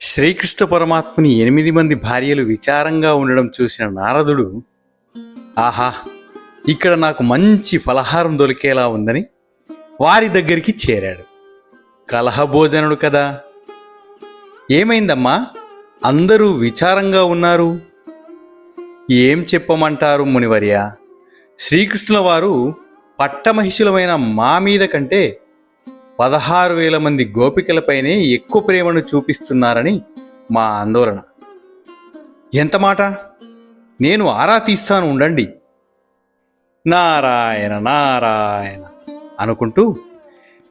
శ్రీకృష్ణ పరమాత్మని ఎనిమిది మంది భార్యలు విచారంగా ఉండడం చూసిన నారదుడు ఆహా ఇక్కడ నాకు మంచి ఫలహారం దొరికేలా ఉందని వారి దగ్గరికి చేరాడు. కలహభోజనుడు కదా. ఏమైందమ్మా? అందరూ విచారంగా ఉన్నారు? ఏం చెప్పమంటారు మునివర్య? శ్రీకృష్ణుల వారు పట్టమహిషులమైన మా మీద కంటే పదహారు వేల మంది గోపికలపైనే ఎక్కువ ప్రేమను చూపిస్తున్నారని మా ఆందోళన. ఎంత మాట? నేను ఆరా తీస్తాను ఉండండి. నారాయణ నారాయణ అనుకుంటూ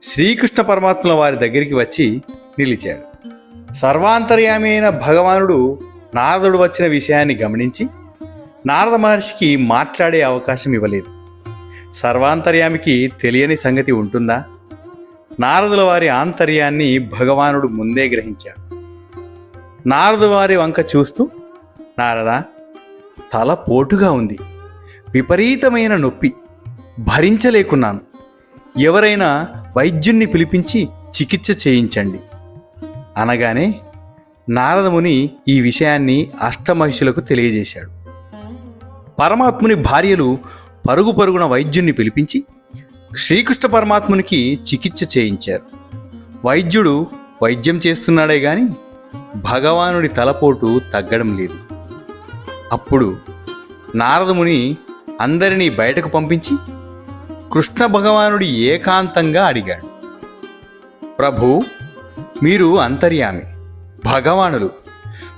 శ్రీకృష్ణ పరమాత్మల వారి దగ్గరికి వచ్చి నిలిచాడు. సర్వాంతర్యామి అయిన భగవానుడు నారదుడు వచ్చిన విషయాన్ని గమనించి నారద మహర్షికి మాట్లాడే అవకాశం ఇవ్వలేదు. సర్వాంతర్యామికి తెలియని సంగతి ఉంటుందా? నారదుల వారి ఆంతర్యాన్ని భగవానుడు ముందే గ్రహించాడు. నారదు వారి వంక చూస్తూ నారదా తల పోటుగా ఉంది. విపరీతమైన నొప్పి. భరించలేకున్నాను. ఎవరైనా వైద్యుణ్ణి పిలిపించి చికిత్స చేయించండి. అనగానే నారదముని ఈ విషయాన్ని అష్టమహిషులకు తెలియజేశాడు. పరమాత్ముని భార్యలు పరుగు పరుగున వైద్యుణ్ణి పిలిపించి శ్రీకృష్ణ పరమాత్మునికి చికిత్స చేయించారు. వైద్యుడు వైద్యం చేస్తున్నాడే గాని భగవానుడి తలపోటు తగ్గడం లేదు. అప్పుడు నారదముని అందరినీ బయటకు పంపించి కృష్ణ భగవానుడి ఏకాంతంగా అడిగాడు. ప్రభు మీరు అంతర్యామి భగవానులు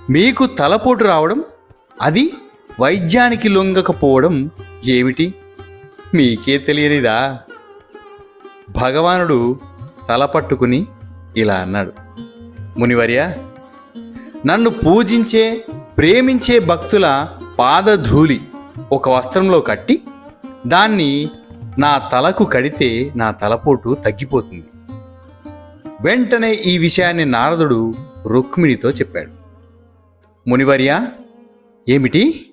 మీకు తలపోటు రావడం అది వైద్యానికి లొంగకపోవడం ఏమిటి? మీకే తెలియనిదా? భగవానుడు తల పట్టుకుని ఇలా అన్నాడు మునివర్య నన్ను పూజించే ప్రేమించే భక్తుల పాదధూళి ఒక వస్త్రంలో కట్టి దాన్ని నా తలకు కడితే నా తలపోటు తగ్గిపోతుంది. వెంటనే ఈ విషయాన్ని నారదుడు రుక్మిణితో చెప్పాడు మునివర్య ఏమిటి?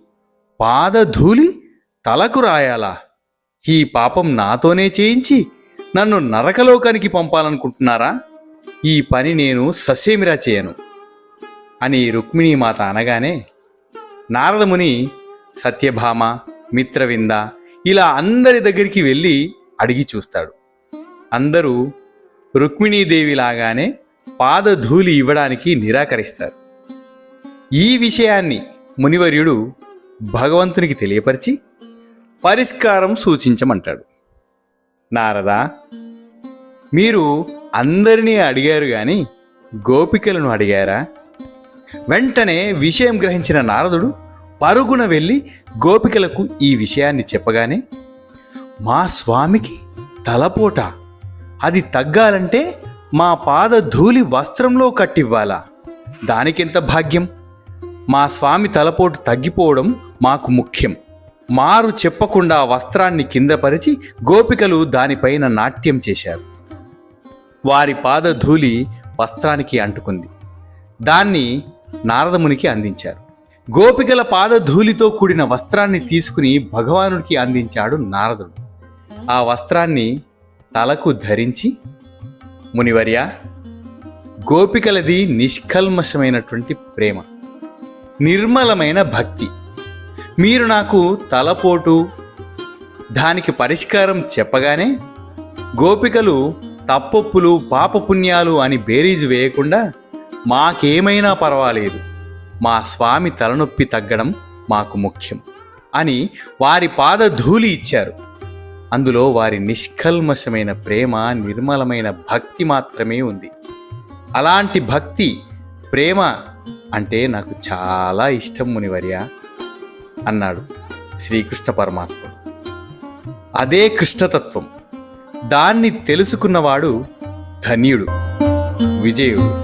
పాదధూళి తలకు రాయాలా? ఈ పాపం నాతోనే చేయించి నన్ను నరకలోకానికి పంపాలనుకుంటున్నారా? ఈ పని నేను ససేమిరా చేయను. అని రుక్మిణీ మాత అనగానే నారదముని సత్యభామ మిత్రవింద ఇలా అందరి దగ్గరికి వెళ్ళి అడిగి చూస్తాడు. అందరూ రుక్మిణీదేవిలాగానే పాదధూలి ఇవ్వడానికి నిరాకరిస్తారు. ఈ విషయాన్ని మునివర్యుడు భగవంతునికి తెలియపరిచి పరిష్కారం సూచించమంటాడు. నారదా మీరు అందరినీ అడిగారు కానీ గోపికలను అడిగారా? వెంటనే విషయం గ్రహించిన నారదుడు పరుగున వెళ్ళి గోపికలకు ఈ విషయాన్ని చెప్పగానే మా స్వామికి తలపోట. అది తగ్గాలంటే మా పాద ధూళి వస్త్రంలో కట్టివ్వాలా? దానికెంత భాగ్యం? మా స్వామి తలపోటు తగ్గిపోవడం మాకు ముఖ్యం. మారు చెప్పకుండా వస్త్రాన్ని కిందపరిచి గోపికలు దానిపైన నాట్యం చేశారు. వారి పాదధూళి వస్త్రానికి అంటుకుంది. దాన్ని నారదమునికి అందించారు. గోపికల పాదధూళితో కూడిన వస్త్రాన్ని తీసుకుని భగవానుడికి అందించాడు నారదుడు. ఆ వస్త్రాన్ని తలకు ధరించి మునివర్య గోపికలది నిష్కల్మషమైనటువంటి ప్రేమ నిర్మలమైన భక్తి. మీరు నాకు తలపోటు. దానికి పరిష్కారం చెప్పగానే గోపికలు తప్పొప్పులు పాపపుణ్యాలు అని బేరీజు వేయకుండా మాకేమైనా పర్వాలేదు. మా స్వామి తలనొప్పి తగ్గడం మాకు ముఖ్యం అని వారి పాద ధూళి ఇచ్చారు. అందులో వారి నిష్కల్మషమైన ప్రేమ నిర్మలమైన భక్తి మాత్రమే ఉంది. అలాంటి భక్తి ప్రేమ అంటే నాకు చాలా ఇష్టం మునివర్య. అన్నాడు శ్రీకృష్ణ పరమాత్మ అదే కృష్ణతత్వం. దాన్ని తెలుసుకున్నవాడు ధన్యుడు విజయుడు.